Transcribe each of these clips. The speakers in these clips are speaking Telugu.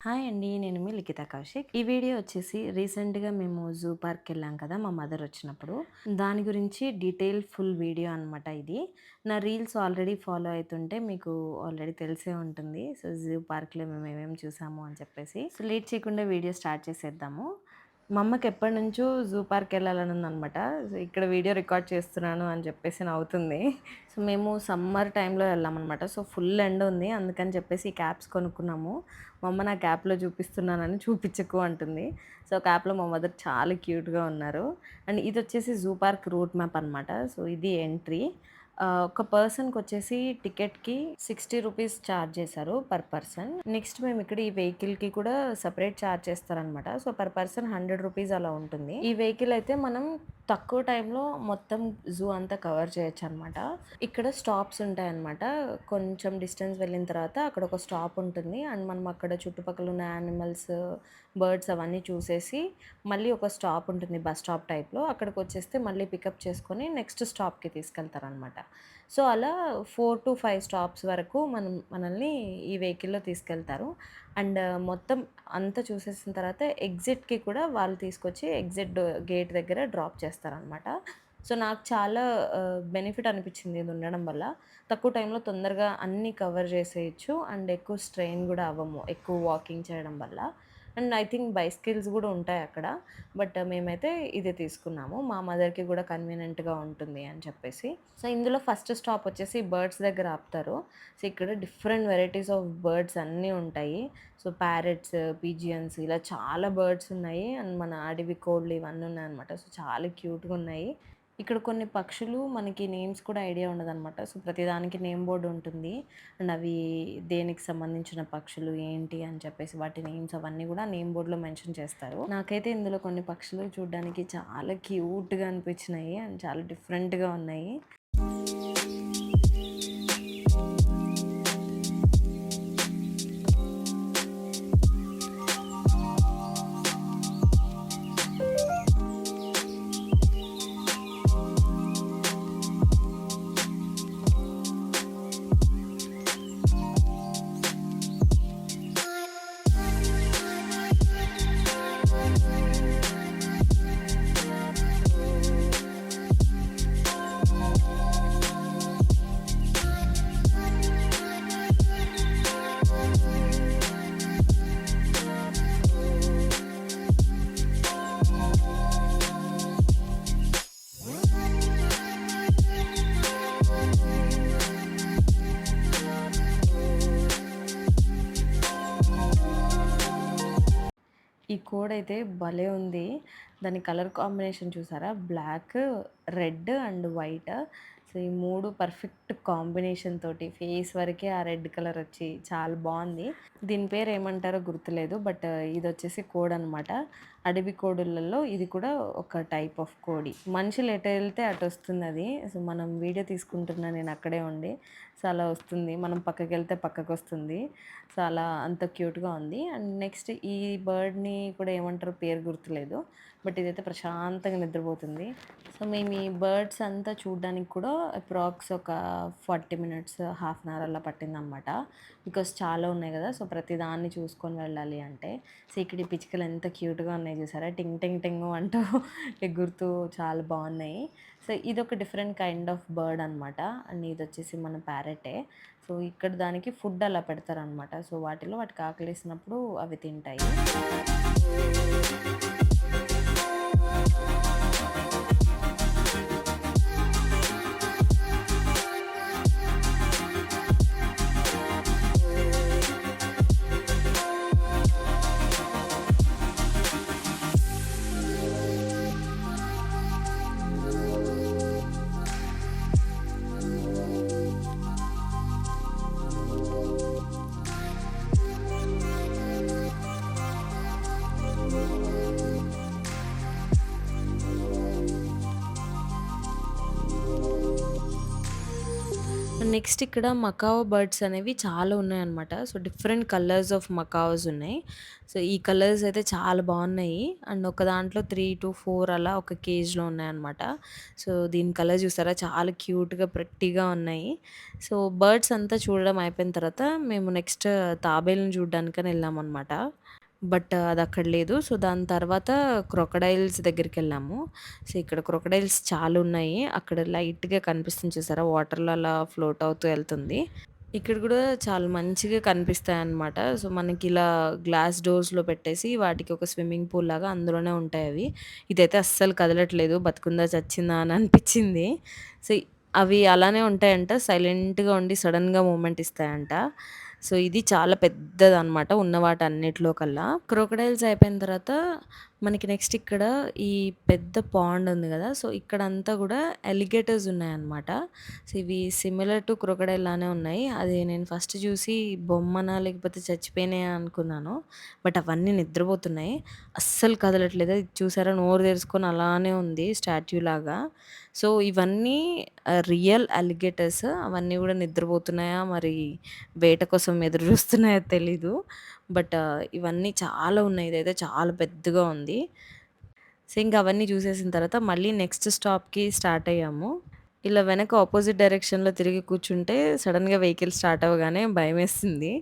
హాయ్ అండి. నేను మీ లిఖిత కౌశిక్. ఈ వీడియో వచ్చేసి రీసెంట్‌గా మేము జూ పార్క్ వెళ్ళాం కదా! మా మదర్ వచ్చినప్పుడు. దాని గురించి డీటెయిల్ ఫుల్ వీడియో అనమాట ఇది. నా రీల్స్ ఆల్రెడీ ఫాలో అవుతుంటే మీకు ఆల్రెడీ తెలిసే ఉంటుంది. సో, జూ పార్క్‌లో మేము ఏమేమి చూసాము అని చెప్పేసి. సో, లేట్ చేయకుండా వీడియో స్టార్ట్ చేసేద్దాము. మా అమ్మకి ఎప్పటినుంచో జూ పార్క్ వెళ్ళాలని ఉందనమాట. సో, ఇక్కడ వీడియో రికార్డ్ చేస్తున్నాను అని చెప్పేసి అవుతుంది సో, మేము సమ్మర్ టైంలో వెళ్ళామనమాట. సో, ఫుల్ ఎండ్ ఉంది. అందుకని చెప్పేసి క్యాప్స్ కొనుక్కున్నాము. మా అమ్మ నా క్యాప్లో చూపిస్తున్నానని చూపించకు అంటుంది. సో, క్యాప్లో మా మదర్ చాలా క్యూట్‌గా ఉన్నారు. అండ్ ఇది వచ్చేసి జూ పార్క్ రూట్ మ్యాప్ అనమాట. సో, ఇది ఎంట్రీ. ఒక పర్సన్కి వచ్చేసి టికెట్‌కి 60 రూపీస్ ఛార్జ్ చేశారు పర్ పర్సన్. నెక్స్ట్ మేము ఇక్కడ ఈ వెహికల్‌కి కూడా సపరేట్ ఛార్జ్ చేస్తారనమాట. సో, పర్ పర్సన్ 100 రూపీస్ అలా ఉంటుంది. ఈ వెహికల్ అయితే మనం తక్కువ టైంలో మొత్తం జూ అంతా కవర్ చేయొచ్చు అనమాట ఇక్కడ స్టాప్స్ ఉంటాయన్నమాట. కొంచెం డిస్టెన్స్ వెళ్ళిన తర్వాత అక్కడ ఒక స్టాప్ ఉంటుంది. అండ్ మనం అక్కడ చుట్టుపక్కల ఉన్న యానిమల్స్, బర్డ్స్ అవన్నీ చూసేసి మళ్ళీ ఒక స్టాప్ ఉంటుంది బస్ స్టాప్ టైప్‌లో. అక్కడికి వచ్చేస్తే మళ్ళీ పికప్ చేసుకొని నెక్స్ట్ స్టాప్‌కి తీసుకెళ్తారనమాట. సో, అలా 4-5 స్టాప్స్ వరకు మనం మనల్ని ఈ వెహికల్‌లో తీసుకెళ్తారు. అండ్ మొత్తం అంతా చూసేసిన తర్వాత ఎగ్జిట్‌కి కూడా వాళ్ళు తీసుకొచ్చి ఎగ్జిట్ డో గేట్ దగ్గర డ్రాప్ చేస్తారనమాట. సో, నాకు చాలా బెనిఫిట్ అనిపించింది ఇది ఉండడం వల్ల. తక్కువ టైంలో తొందరగా అన్నీ కవర్ చేసేయచ్చు అండ్ ఎక్కువ స్ట్రెయిన్ కూడా అవ్వము. ఎక్కువ వాకింగ్ చేయడం వల్ల. And I think by skills కూడా ఉంటాయి అక్కడ. బట్ మేమైతే ఇదే తీసుకున్నాము. మా మదర్‌కి కూడా కన్వీనియంట్‌గా ఉంటుంది అని చెప్పేసి. సో, ఇందులో ఫస్ట్ స్టాప్ వచ్చేసి బర్డ్స్ దగ్గర ఆపుతారు. సో, ఇక్కడ డిఫరెంట్ వెరైటీస్ ఆఫ్ బర్డ్స్ అన్నీ ఉంటాయి. సో, ప్యారెట్స్ పీజియన్స్ ఇలా చాలా బర్డ్స్ ఉన్నాయి. అండ్ మన అడవి కోళ్ళు ఇవన్నీ ఉన్నాయన్నమాట. సో, చాలా క్యూట్‌గా ఉన్నాయి. ఇక్కడ కొన్ని పక్షులు మనకి నేమ్స్ కూడా ఐడియా ఉండదనమాట. సో, ప్రతిదానికి నేమ్ బోర్డ్ ఉంటుంది. అండ్ అవి దేనికి సంబంధించిన పక్షులు, ఏంటి అని చెప్పేసి వాటి నేమ్స్ అవన్నీ కూడా నేమ్ బోర్డులో మెన్షన్ చేస్తారు. నాకైతే ఇందులో కొన్ని పక్షులు చూడడానికి చాలా క్యూట్‌గా అనిపించినాయి. అండ్ చాలా డిఫరెంట్‌గా ఉన్నాయి. ఈ కోడ్ అయితే భలే ఉంది. దాని కలర్ కాంబినేషన్ చూసారా? Black, red and white. So, ఈ మూడు పర్ఫెక్ట్ కాంబినేషన్ తోటి ఫేస్ వరకే ఆ రెడ్ కలర్ వచ్చి చాలా బాగుంది దీని పేరు ఏమంటారో గుర్తులేదు. బట్ ఇది వచ్చేసి కోడనమాట. అడవి కోడులలో ఇది కూడా ఒక టైప్ ఆఫ్ కోడి. మనుషులు వస్తుంది అది సో, మనం వీడియో తీసుకుంటున్నా నేను అక్కడే ఉండి. సో, అలా వస్తుంది. మనం పక్కకి వెళ్తే పక్కకు వస్తుంది సో, అలా అంత క్యూట్‌గా ఉంది. అండ్ నెక్స్ట్ ఈ బర్డ్‌ని కూడా ఏమంటారు పేరు గుర్తులేదు. బట్ ఇదైతే ప్రశాంతంగా నిద్రపోతుంది. సో, మేము ఈ బర్డ్స్ అంతా చూడడానికి కూడా అప్రాక్స్ ఒక 40 మినిట్స్, హాఫ్ అన్ అవర్ అలా పట్టిందనమాట. బికాస్ చాలా ఉన్నాయి కదా! సో, ప్రతిదాన్ని చూసుకొని వెళ్ళాలి అంటే. సో, ఇక్కడ ఈ పిచ్చుకలు ఎంత క్యూట్‌గా ఉన్నాయి చూసారా? టింగ్ టింగ్ టింగు అంటూ ఎగురుతూ చాలా బాగున్నాయి సో, ఇది ఒక డిఫరెంట్ కైండ్ ఆఫ్ బర్డ్ అనమాట. అండ్ ఇది వచ్చేసి మన ప్యారెటే సో, ఇక్కడ దానికి ఫుడ్ అలా పెడతారనమాట. సో, వాటిలో వాటికి ఆకలేసినప్పుడు అవి తింటాయి. నెక్స్ట్ ఇక్కడ మకావ్ బర్డ్స్ అనేవి చాలా ఉన్నాయన్నమాట. So, different colours of macaws ఉన్నాయి. సో, ఈ కలర్స్ అయితే చాలా బాగున్నాయి. అండ్ ఒక దాంట్లో 3-4 అలా ఒక కేజ్‌లో ఉన్నాయన్నమాట. సో, దీని కలర్ చూసారా చాలా క్యూట్‌గా, ప్రట్టిగా ఉన్నాయి. సో, బర్డ్స్ అంతా చూడడం అయిపోయిన తర్వాత మేము నెక్స్ట్ తాబేలను చూడడానికని వెళ్ళామన్నమాట. బట్ అది అక్కడ లేదు. సో, దాని తర్వాత క్రొకడైల్స్ దగ్గరికి వెళ్ళాము సో, ఇక్కడ క్రొకడైల్స్ చాలా ఉన్నాయి. అక్కడ లైట్‌గా కనిపిస్తుంది చూసారా? వాటర్‌లో అలా ఫ్లోట్ అవుతూ వెళ్తుంది ఇక్కడ కూడా చాలా మంచిగా కనిపిస్తాయి అన్నమాట సో, మనకి ఇలా గ్లాస్ డోర్స్‌లో పెట్టేసి వాటికి ఒక స్విమ్మింగ్ పూల్ లాగా అందులోనే ఉంటాయి అవి ఇదైతే అస్సలు కదలట్లేదు. బతుకుందా చచ్చిందా? అని అనిపించింది. సో, అవి అలానే ఉంటాయంట. సైలెంట్‌గా ఉండి సడన్గా మూమెంట్ ఇస్తాయంట. సో, ఇది చాలా పెద్దదనమాట ఉన్న వాటన్నిటిలో కల్లా. క్రోకడైల్స్ అయిపోయిన తర్వాత మనకి నెక్స్ట్ ఇక్కడ ఈ పెద్ద పాండ్ ఉంది కదా సో, ఇక్కడ అంతా కూడా ఎలిగేటర్స్ ఉన్నాయన్నమాట. సో, ఇవి సిమిలర్ టు క్రొకడైల్ లానే ఉన్నాయి. అది నేను ఫస్ట్ చూసి బొమ్మనా లేకపోతే చచ్చిపోయినాయా అనుకున్నాను. బట్ అవన్నీ నిద్రపోతున్నాయి. అస్సలు కదలట్లేదు. ఇది చూసారా నోరు తెరుచుకొని అలానే ఉంది స్టాట్యూ లాగా. సో, ఇవన్నీ uh, రియల్ అలిగేటర్స్. అవన్నీ కూడా నిద్రపోతున్నాయా? మరి వేట కోసం ఎదురు చూస్తున్నాయో తెలీదు. బట్ ఇవన్నీ చాలా ఉన్నాయి. ఇదైతే చాలా పెద్దగా ఉంది. సో, ఇంకా అవన్నీ చూసేసిన తర్వాత మళ్ళీ నెక్స్ట్ స్టాప్‌కి స్టార్ట్ అయ్యాము. ఇలా వెనక ఆపోజిట్ డైరెక్షన్‌లో తిరిగి కూర్చుంటే సడన్గా వెహికల్ స్టార్ట్ అవ్వగానే భయమేసింది.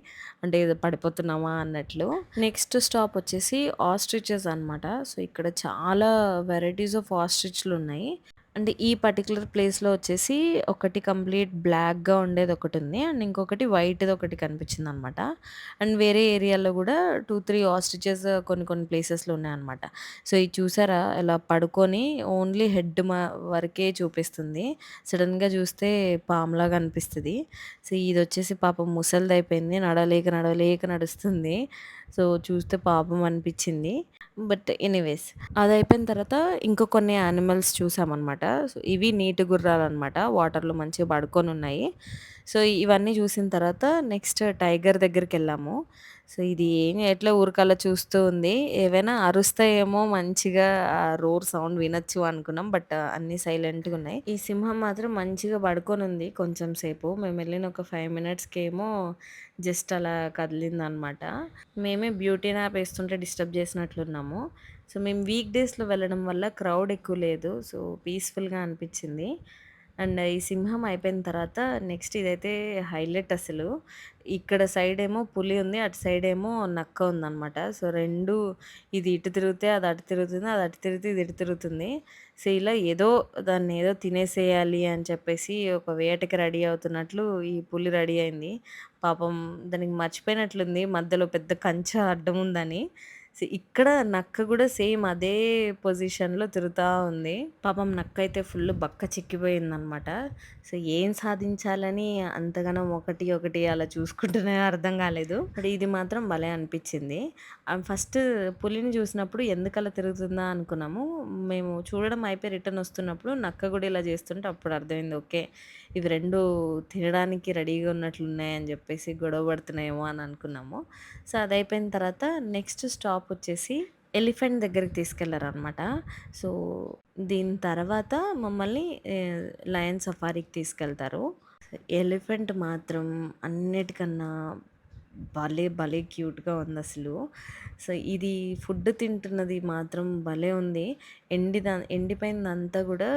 అంటే ఏదో పడిపోతున్నామా అన్నట్లు. నెక్స్ట్ స్టాప్ వచ్చేసి ఆస్ట్రిచెస్ అనమాట. సో, ఇక్కడ చాలా వెరైటీస్ ఆఫ్ ఆస్ట్రిచ్‌లున్నాయి. అంటే ఈ పర్టిక్యులర్ ప్లేస్‌లో వచ్చేసి ఒకటి కంప్లీట్ బ్లాక్‌గా ఉండేది ఒకటి ఉంది అండ్ ఇంకొకటి వైట్‌ది ఒకటి కనిపించిందనమాట. అండ్ వేరే ఏరియాలో గూడా 2, 3 ఆస్ట్రిచెస్ కొన్ని కొన్ని ప్లేసెస్‌లో ఉన్నాయన్నమాట. సో, ఇది చూసారా ఇలా పడుకొని ఓన్లీ హెడ్ మా వరకే చూపిస్తుంది. సడెన్‌గా చూస్తే పాములాగా అనిపిస్తది. సో, ఇదొచ్చేసి పాపం ముసలిదయిపోయింది. నడవలేక నడవలేక నడుస్తుంది. సో, చూస్తే పాపం అనిపించింది. బట్ ఎనీవేస్ అదయిపోయిన తర్వాత ఇంకో కొన్ని యానిమల్స్ చూసామన్నమాట. ఇవి నీటి గుర్రాలు అనమాట వాటర్‌లో మంచిగా పడుకొనున్నాయి. సో, ఇవన్నీ చూసిన తర్వాత నెక్స్ట్ టైగర్ దగ్గరికి వెళ్ళాము సో, ఇది ఏం ఎట్లా ఊరికలా చూస్తూ ఉంది. ఏవైనా అరుస్తాయేమో మంచిగా ఆ రోర్ సౌండ్ వినొచ్చు అనుకున్నాం. బట్ అన్నీ సైలెంట్‌గా ఉన్నాయి. ఈ సింహం మాత్రం మంచిగా పడుకొని ఉంది కొంచెం సేపు. మేము వెళ్ళిన ఒక 5 మినిట్స్‌కేమో జస్ట్ అలా కదిలిందనమాట. మేమే బ్యూటీ నాప్ వేస్తుంటే డిస్టర్బ్ చేసినట్లున్నాము. సో, మేము వీక్ డేస్‌లో వెళ్ళడం వల్ల క్రౌడ్ ఎక్కువ లేదు. సో, పీస్‌ఫుల్‌గా అనిపించింది. అండ్ ఈ సింహం అయిపోయిన తర్వాత నెక్స్ట్ ఇదైతే హైలైట్ అసలు. ఇక్కడ సైడ్ ఏమో పులి ఉంది. అటు సైడ్ ఏమో నక్క ఉందన్నమాట సో, రెండు ఇది ఇటు తిరిగితే అది అటు తిరుగుతుంది. అది అటు తిరిగితే ఇది ఇటు తిరుగుతుంది. సో, ఇలా ఏదో దాన్ని ఏదో తినేసేయాలి అని చెప్పేసి ఒక వేటకి రెడీ అవుతున్నట్లు ఈ పులి రెడీ అయింది. పాపం దానికి మర్చిపోయినట్లుంది మధ్యలో పెద్ద కంచె అడ్డం ఉందని. ఇక్కడ నక్క కూడా సేమ్ అదే పొజిషన్‌లో తిరుగుతూ ఉంది. పాపం నక్క అయితే ఫుల్ బక్క చిక్కిపోయిందనమాట. సో, ఏం సాధించాలని అంతగానం ఒకటి, ఒకటి అలా చూసుకుంటూనే అర్థం కాలేదు. బట్ ఇది మాత్రం భలే అనిపించింది. ఫస్ట్ పులిని చూసినప్పుడు ఎందుకలా తిరుగుతుందా అనుకున్నాము. మేము చూడడం అయిపోయి రిటర్న్ వస్తున్నప్పుడు నక్క కూడా ఇలా చేస్తుంటే అప్పుడు అర్థమైంది. ఓకే. ఇవి రెండు తినడానికి రెడీగా ఉన్నట్లున్నాయని చెప్పేసి గొడవ పడుతున్నాయేమో అని అనుకున్నాము. సో, అదయిపోయిన తర్వాత నెక్స్ట్ స్టాప్ వచ్చేసి ఎలిఫెంట్ దగ్గరికి తీసుకెళ్ళారనమాట. సో, దీని తర్వాత మమ్మల్ని లయన్ సఫారీకి తీసుకెళ్తారు. ఎలిఫెంట్ మాత్రం అన్నిటికన్నా భలే! భలే! క్యూట్‌గా ఉంది అసలు సో, ఇది ఫుడ్ తింటున్నది మాత్రం భలే ఉంది. ఎండిద ఎండిపోయిందంతా కూడా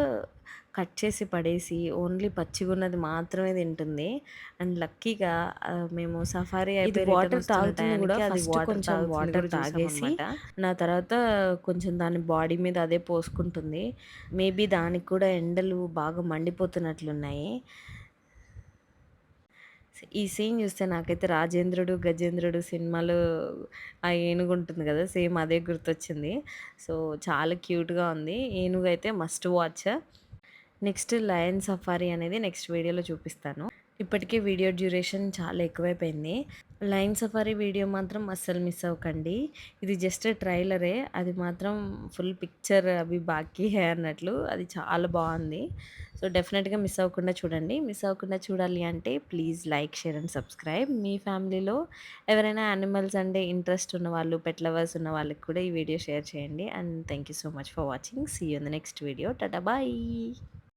కట్ చేసి పడేసి ఓన్లీ పచ్చిగున్నది మాత్రమే తింటుంది. అండ్ లక్కీగా మేము సఫారీ అయిపోయి వాటర్ తాగుతుంది గూడా అది కొంచెం వాటర్ తాగేసి నా తర్వాత కొంచెం దాని బాడీ మీద అదే పోసుకుంటుంది. మేబీ దానికి కూడా ఎండలు బాగా మండిపోతున్నట్లున్నాయి. ఈ సీన్ చూస్తే నాకైతే 'రాజేంద్రుడు, గజేంద్రుడు' సినిమాలో ఆ ఏనుగు ఉంటుంది గదా! సేమ్ అదే గుర్తొచ్చింది. సో, చాలా క్యూట్‌గా ఉంది. ఏనుగైతే must watch. Next lion safari అనేది నెక్స్ట్ వీడియోలో చూపిస్తాను. ఇప్పటికే వీడియో డ్యూరేషన్ చాలా ఎక్కువైపోయింది. లయన్ సఫారీ వీడియో మాత్రం అస్సలు మిస్ అవ్వకండి. ఇది జస్ట్ ట్రైలరే. అది మాత్రం ఫుల్ పిక్చర్ అవి బాకీ హే అన్నట్లు అది చాలా బాగుంది సో, డెఫినెట్గా మిస్ అవ్వకుండా చూడండి. మిస్ అవ్వకుండా చూడాలి అంటే please like, share and subscribe. మీ ఫ్యామిలీలో ఎవరైనా యానిమల్స్ అంటే ఇంట్రెస్ట్ ఉన్నవాళ్ళు, పెట్ లవర్స్ ఉన్న వాళ్ళకి కూడా ఈ వీడియో షేర్ చేయండి. And thank you so much for watching. See you the next video. Tata! Bye.